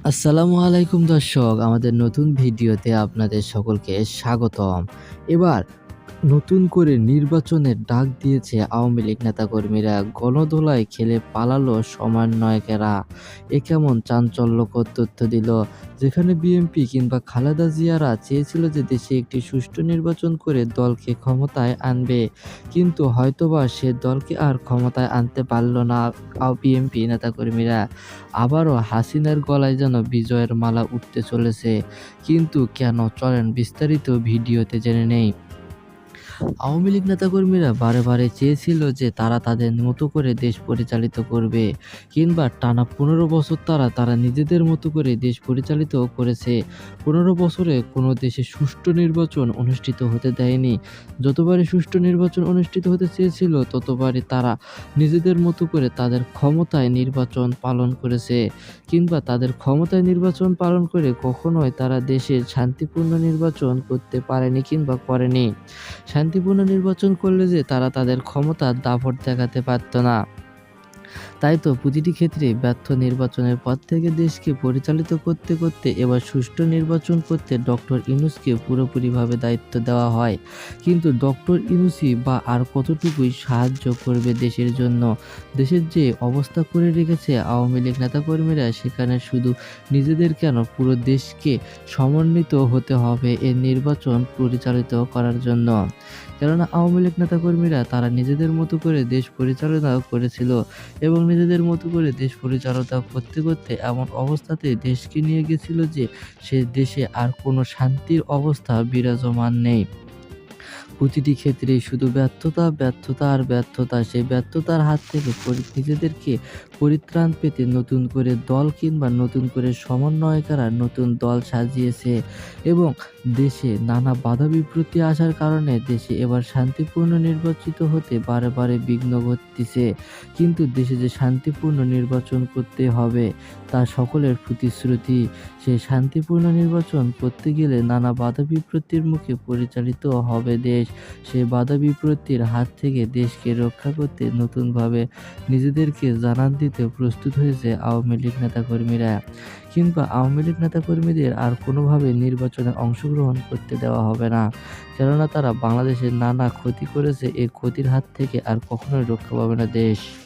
আসসালামু আলাইকুম দর্শক আমাদের নতুন ভিডিওতে আপনাদের সকলকে স্বাগতম। এবার নতুন করে নির্বাচনের ডাক দিয়েছে আওয়ামী লীগ নেতাকর্মীরা। গণদোলায় খেলে পালালো সমন্বয়কেরা এ কেমন চাঞ্চল্যকর তথ্য দিল। যেখানে বিএনপি কিংবা খালেদা জিয়ারা চেয়েছিল যে দেশে একটি সুষ্ঠু নির্বাচন করে দলকে ক্ষমতায় আনবে, কিন্তু হয়তোবা সে দলকে আর ক্ষমতায় আনতে পারল না বিএনপি নেতাকর্মীরা। আবারও হাসিনার গলায় যেন বিজয়ের মালা উঠতে চলেছে। কিন্তু কেন চলেন বিস্তারিত ভিডিওতে জেনে নেই। আওয়ামী লীগ নেতাকর্মীরা বারে বারে চেয়েছিল যে তারা তাদের মতো করে দেশ পরিচালিত করবে, কিংবা টানা পনেরো বছর তারা তারা নিজেদের মতো করে দেশ পরিচালিত করেছে। পনেরো বছরে কোনো দেশে সুষ্ঠু নির্বাচন অনুষ্ঠিত হতে দেয়নি। যতবারই সুষ্ঠু নির্বাচন অনুষ্ঠিত হতে চেয়েছিল, ততবারই তারা নিজেদের মতো করে তাদের ক্ষমতায় নির্বাচন পালন করেছে, কিংবা তাদের ক্ষমতায় নির্বাচন পালন করে কখনোই তারা দেশের শান্তিপূর্ণ নির্বাচন করতে পারেনি কিংবা করেনি। শান্তিপূর্ণ নির্বাচন করলে যে তারা তাদের ক্ষমতার দাপট দেখাতে পারত না। তাই তো প্রতিটি ক্ষেত্রে ব্যর্থ নির্বাচনের পর থেকে দেশকে পরিচালিত করতে করতে এবার সুষ্ঠু নির্বাচন করতে ডক্টর ইনুসকে পুরোপুরিভাবে দায়িত্ব দেওয়া হয়। কিন্তু ডক্টর ইনুসি বা আর কতটুকুই সাহায্য করবে দেশের জন্য? দেশের যে অবস্থা করে রেখেছে আওয়ামী লীগ নেতাকর্মীরা, সেখানে শুধু নিজেদের কেন? পুরো দেশকে সমন্বিত হতে হবে এ নির্বাচন পরিচালিত করার জন্য। কেননা আওয়ামী লীগ নেতাকর্মীরা, তারা নিজেদের মতো করে দেশ পরিচালনা করেছিল। এবং নিজেদের মতো করে দেশ পরিচালনা করতে করতে এমন অবস্থাতে দেশকে নিয়ে গেছিল যে সে দেশে আর কোনো শান্তির অবস্থা বিরাজমান নেই। প্রতিটি ক্ষেত্রেই শুধু ব্যর্থতা ব্যর্থতা আর ব্যর্থতা, সেই ব্যর্থতার হাত থেকে নিজেদেরকে পরিত্রাণ পেতে নতুন করে দল কিংবা নতুন করে সমন্বয়কারা নতুন দল সাজিয়েছে এবং দেশে নানা বাধা বিপত্তি আসার কারণে দেশে এবার শান্তিপূর্ণ নির্বাচিত হতে বারে বারে বিঘ্ন ঘটতেছে। কিন্তু দেশে যে শান্তিপূর্ণ নির্বাচন করতে হবে, তা সকলের প্রতিশ্রুতি। সেই শান্তিপূর্ণ নির্বাচন করতে গেলে নানা বাধা বিপত্তির মুখে পরিচালিত হবে দেশ। সেই বাধা বিপত্তির হাত থেকে দেশকে রক্ষা করতে নতুনভাবে নিজেদেরকে জানান দিতে প্রস্তুত হয়েছে আওয়ামী লীগ নেতাকর্মীরা। কিংবা আওয়ামী লীগ নেতাকর্মীদের আর কোনোভাবে নির্বাচনে অংশগ্রহণ করতে দেওয়া হবে না, কেননা তারা বাংলাদেশের নানা ক্ষতি করেছে এই ক্ষতির হাত থেকে আর কখনোই রক্ষা পাবে না দেশ।